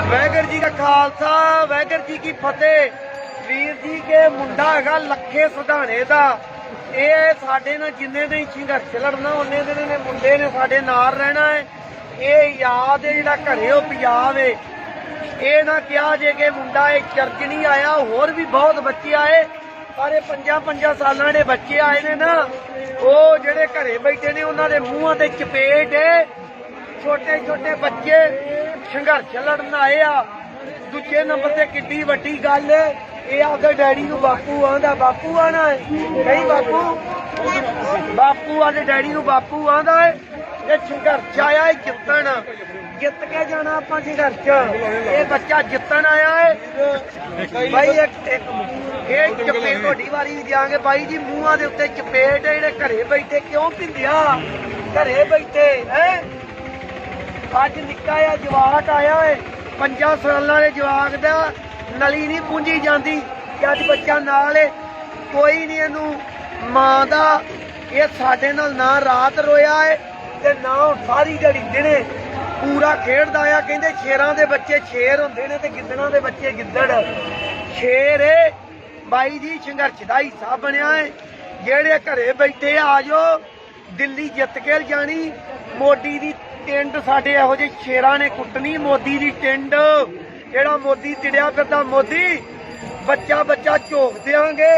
ਵੈਗਰ ਜੀ ਦਾ ਖਾਲਸਾ ਵੈਗਰ ਜੀ ਕੀ ਫਤਿਹ। ਵੀਰ ਜੀ, ਕੇ ਮੁੰਡਾ ਹੈਗਾ ਲੱਖੇ ਸੁਧਾਣੇ ਦਾ। ਇਹ ਸਾਡੇ ਨਾਲ ਜਿੰਨੇ ਦੇ ਸੰਘਰਸ਼ ਲੜਨਾ, ਉਹਨੇ ਦੇ ਨੇ ਮੁੰਡੇ ਨੇ ਸਾਡੇ ਨਾਲ ਰਹਿਣਾ ਹੈ। ਇਹ ਯਾਦ ਹੈ ਜਿਹੜਾ ਘਰੇ ਉਹ ਪੰਜਾਬ ਹੈ। ਇਹ ਨਾ ਕਿਹਾ ਜੇ ਕਿ ਮੁੰਡਾ ਇਹ ਚਰਚ ਨਹੀਂ ਆਇਆ, ਹੋਰ ਵੀ ਬਹੁਤ ਬੱਚੇ ਆਏ। ਪਰ ਇਹ ਪੰਜਾਂ ਪੰਜਾਂ ਸਾਲਾਂ ਦੇ ਬੱਚੇ ਆਏ ਨੇ ਨਾ। ਉਹ ਜਿਹੜੇ ਘਰੇ ਬੈਠੇ ਨੇ, ਉਹਨਾਂ ਦੇ ਮੂੰਹਾਂ ਤੇ ਚਪੇਟ ਏ ਛੋਟੇ ਛੋਟੇ ਬੱਚੇ। ਸੰਘਰਸ਼ ਲੜਨ ਆਏ ਆ। ਦੂਜੇ ਨੰਬਰ ਤੇ ਕਿੱਡੀ ਵੱਡੀ ਗੱਲ, ਇਹ ਆਪਦੇ ਡੈਡੀ ਨੂੰ ਬਾਪੂ ਆਂਦਾ ਬਾਪੂ ਆਣਾ ਹੈ। ਨਹੀਂ ਬਾਪੂ ਬਾਪੂ ਆਦੇ ਡੈਡੀ ਨੂੰ ਬਾਪੂ ਆਂਦਾ ਹੈ। ਇਹ ਸੰਘਰਸ਼ ਆਇਆ ਹੈ ਜਿੱਤਣ। ਜਿੱਤ ਕੇ ਜਾਣਾ ਆਪਾਂ ਸੰਘਰਸ਼। ਇਹ ਬੱਚਾ ਜਿੱਤਣ ਆਇਆ ਹੈ। ਬਾਈ, ਇੱਕ ਇੱਕ ਇਹ ਚਪੇ ਤੁਹਾਡੀ ਵਾਰੀ ਵੀ ਦਿਆਂਗੇ। ਬਾਈ ਜੀ, ਮੂੰਹਾਂ ਦੇ ਉੱਤੇ ਚਪੇਟ ਹੈ। ਜਿਹੜੇ ਘਰੇ ਬੈਠੇ ਕਿਉਂ ਪਿੰਦਿਆ ਘਰੇ ਬੈਠੇ, ਹੈ? ਅੱਜ ਨਿੱਕਾ ਜਿਹਾ ਜਵਾਕ ਆਇਆ ਏ ਪੰਜਾਂ ਸਾਲਾਂ ਦੇ ਜਵਾਕ ਦਾ ਨਲੀ ਨਹੀਂ ਪੂੰਜੀ ਜਾਂਦੀ, ਕਿ ਅੱਜ ਬੱਚਾ ਨਾਲ ਏ। ਕੋਈ ਨਹੀਂ ਇਹਨੂੰ ਮਾਂ ਦਾ, ਇਹ ਸਾਡੇ ਨਾਲ ਨਾ ਰਾਤ ਰੋਇਆ ਏ, ਤੇ ਨਾ ਸਾਰੀ ਦਿਹਾੜੀ ਦਿਨੇ ਪੂਰਾ ਖੇਡਦਾ ਆ। ਕਹਿੰਦੇ ਸ਼ੇਰਾਂ ਦੇ ਬੱਚੇ ਸ਼ੇਰ ਹੁੰਦੇ ਨੇ ਤੇ ਗਿੱਦੜਾਂ ਦੇ ਬੱਚੇ ਗਿੱਦੜ। ਸ਼ੇਰ ਏ। ਬਾਈ ਜੀ, ਸੰਘਰਸ਼ ਦਾ ਹਿੱਸਾ ਬਣਿਆ ਏ। ਜਿਹੜੇ ਘਰੇ ਬੈਠੇ ਆ ਜਾਓ। ਦਿੱਲੀ ਜਿੱਤ ਕੇ ਜਾਣੀ। ਮੋਦੀ ਦੀ ਟਿੰਡ ਸਾਡੇ ਇਹੋ ਜਿਹੇ ਸ਼ੇਰਾਂ ਨੇ ਕੁੱਟਣੀ ਮੋਦੀ ਦੀ ਟਿੰਡ। ਜਿਹੜਾ ਮੋਦੀ ਤਿੜਿਆ ਫਿਰਦਾ, ਮੋਦੀ, ਬੱਚਾ ਬੱਚਾ ਝੋਕ ਦਿਆਂਗੇ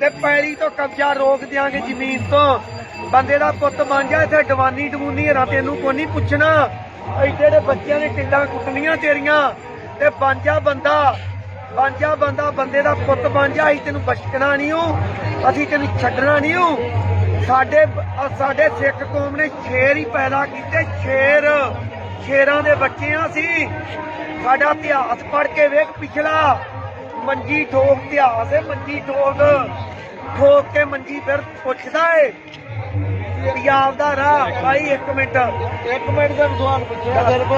ਤੇ ਪੈਲੀ ਤੋਂ ਕਬਜ਼ਾ ਰੋਕ ਦਿਆਂਗੇ ਜ਼ਮੀਨ ਤੋਂ। ਬੰਦੇ ਦਾ ਪੁੱਤ ਬਣ ਜਾ ਇੱਥੇ ਡਵਾਨੀ ਡਮੂਨੀ ਹਰਾ ਤੈਨੂੰ ਕੋਈ ਨਹੀਂ ਪੁੱਛਣਾ। ਐਡੇ ਦੇ ਬੱਚਿਆਂ ਨੇ ਟਿੰਡਾਂ ਕੁੱਟਣੀਆਂ ਤੇਰੀਆਂ ਤੇ ਬਣ ਜਾ ਬੰਦਾ, ਬਣ ਜਾ ਬੰਦਾ, ਬੰਦੇ ਦਾ ਪੁੱਤ ਬਣ ਜਾ, ਅਸੀਂ ਤੈਨੂੰ ਬਸ਼ਕਣਾ ਨਹੀਂ ਹੂੰ ਅਸੀਂ ਤੈਨੂੰ ਛੱਡਣਾ ਨਹੀਂ ਹੂੰ ਸਾਡੇ ਸਾਡੇ ਸਿੱਖ ਕੌਮ ਨੇ ਸ਼ੇਰ ਹੀ ਪੈਦਾ ਕੀਤੇ ਸ਼ੇਰ ਸ਼ੇਰਾਂ ਦੇ ਬੱਚੇ ਆ ਸੀ। ਸਾਡਾ ਇਤਿਹਾਸ ਪੜ੍ਹ ਕੇ ਵੇਖ ਪਿਛਲਾ ਮੰਜੀ ਠੋਕ ਇਤਿਹਾਸ ਹੈ ਮੰਜੀ ਠੋਕ ਠੋਕ ਕੇ ਮੰਜੀ ਫਿਰ ਪੁੱਛਦਾ ਏ। ਪੰਜਾਬ ਦਾ ਰਾਹ ਭਾਈ ਇੱਕ ਮਿੰਟ। ਇੱਕ ਮਿੰਟ ਦਾ ਸਵਾਲ ਪੁੱਛਿਆ। ਸਿਰਫ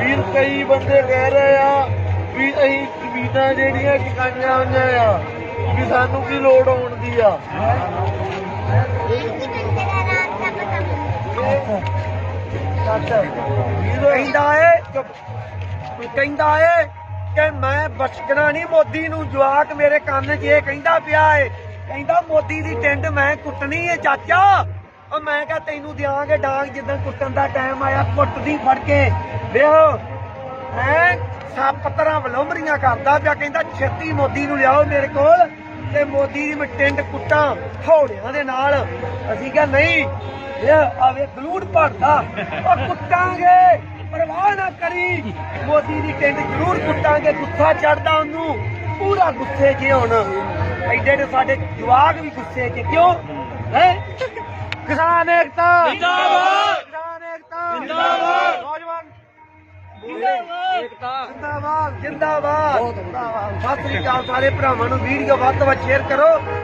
ਵੀਰ ਕਈ ਬੰਦੇ ਕਹਿ ਰਹੇ ਆ ਵੀ ਅਸੀਂ ਜ਼ਮੀਨਾਂ ਜਿਹੜੀਆਂ ਚਕਾਈਆਂ ਹੋਈਆਂ ਆ ਵੀ ਸਾਨੂੰ ਕੀ ਲੋੜ ਆਉਣ ਦੀ ਆ? ਕਹਿੰਦਾ ਏ ਚੁੱਪ ਕਹਿੰਦਾ ਏ ਕਿ ਮੈਂ ਬਚਕਣਾ ਨਹੀਂ, ਮੋਦੀ ਨੂੰ ਜਵਾਕ ਮੇਰੇ ਕੰਨ 'ਚ, ਇਹ ਕਹਿੰਦਾ ਪਿਆ ਏ। ਕਹਿੰਦਾ ਮੋਦੀ ਦੀ ਟਿੰਡ ਮੈਂ ਕੁੱਟਣੀ ਏ, ਚਾਚਾ। ਉਹ ਮੈਂ ਕਿਹਾ ਤੈਨੂੰ ਦਿਆਂਗੇ ਡਾਂਗ ਜਿੱਦਾਂ ਕੁੱਟਣ ਦਾ ਟਾਈਮ ਆਇਆ, ਕੁੱਟਦੀ ਫੜ ਕੇ। ਵੇਖੋ, ਹੈ, ਸੱਪ ਤਰ੍ਹਾਂ ਵਲੋਮਰੀਆਂ ਕਰਦਾ ਪਿਆ, ਕਹਿੰਦਾ ਛੇਤੀ ਮੋਦੀ ਨੂੰ ਲਿਆਓ ਮੇਰੇ ਕੋਲ। ਤੇ ਮੋਦੀ ਦੀ ਮੈਂ ਟਿੰਡ ਕੁੱਟਾਂ ਹੌੜਿਆਂ ਦੇ ਨਾਲ। ਅਸੀਂ ਕਿਹਾ, ਨਹੀਂ ਇਹ ਆਵੇ ਗਲੂੜ ਭਰਦਾ, ਉਹ ਕੁੱਟਾਂਗੇ, ਪਰਵਾਹ ਨਾ ਕਰੀ। ਮੋਦੀ ਦੀ ਟਿੰਡ ਜ਼ਰੂਰ ਕੁੱਟਾਂਗੇ, ਗੁੱਸਾ ਚੜਦਾ ਉਹਨੂੰ। ਪੂਰਾ ਗੁੱਸੇ 'ਚ ਹੁਣ। ਐਡੇ ਦੇ ਸਾਡੇ ਜਵਾਕ ਵੀ ਗੁੱਸੇ 'ਚ ਕਿਉਂ? ਹੈ? ਕਿਸਾਨ ਏਕਤਾ ਜਿੰਦਾਬਾਦ। ਕਿਸਾਨ ਏਕਤਾ ਜਿੰਦਾਬਾਦ। ਨੌਜਵਾਨ ਜਿੰਦਾਬਾਦ। ਜਿੰਦਾਬਾਦ ਸਤਿ ਸ੍ਰੀ ਅਕਾਲ ਸਾਰੇ ਭਰਾਵਾਂ ਨੂੰ। ਵੀਡੀਓ ਵੱਧ ਤੋਂ ਵੱਧ ਸ਼ੇਅਰ ਕਰੋ।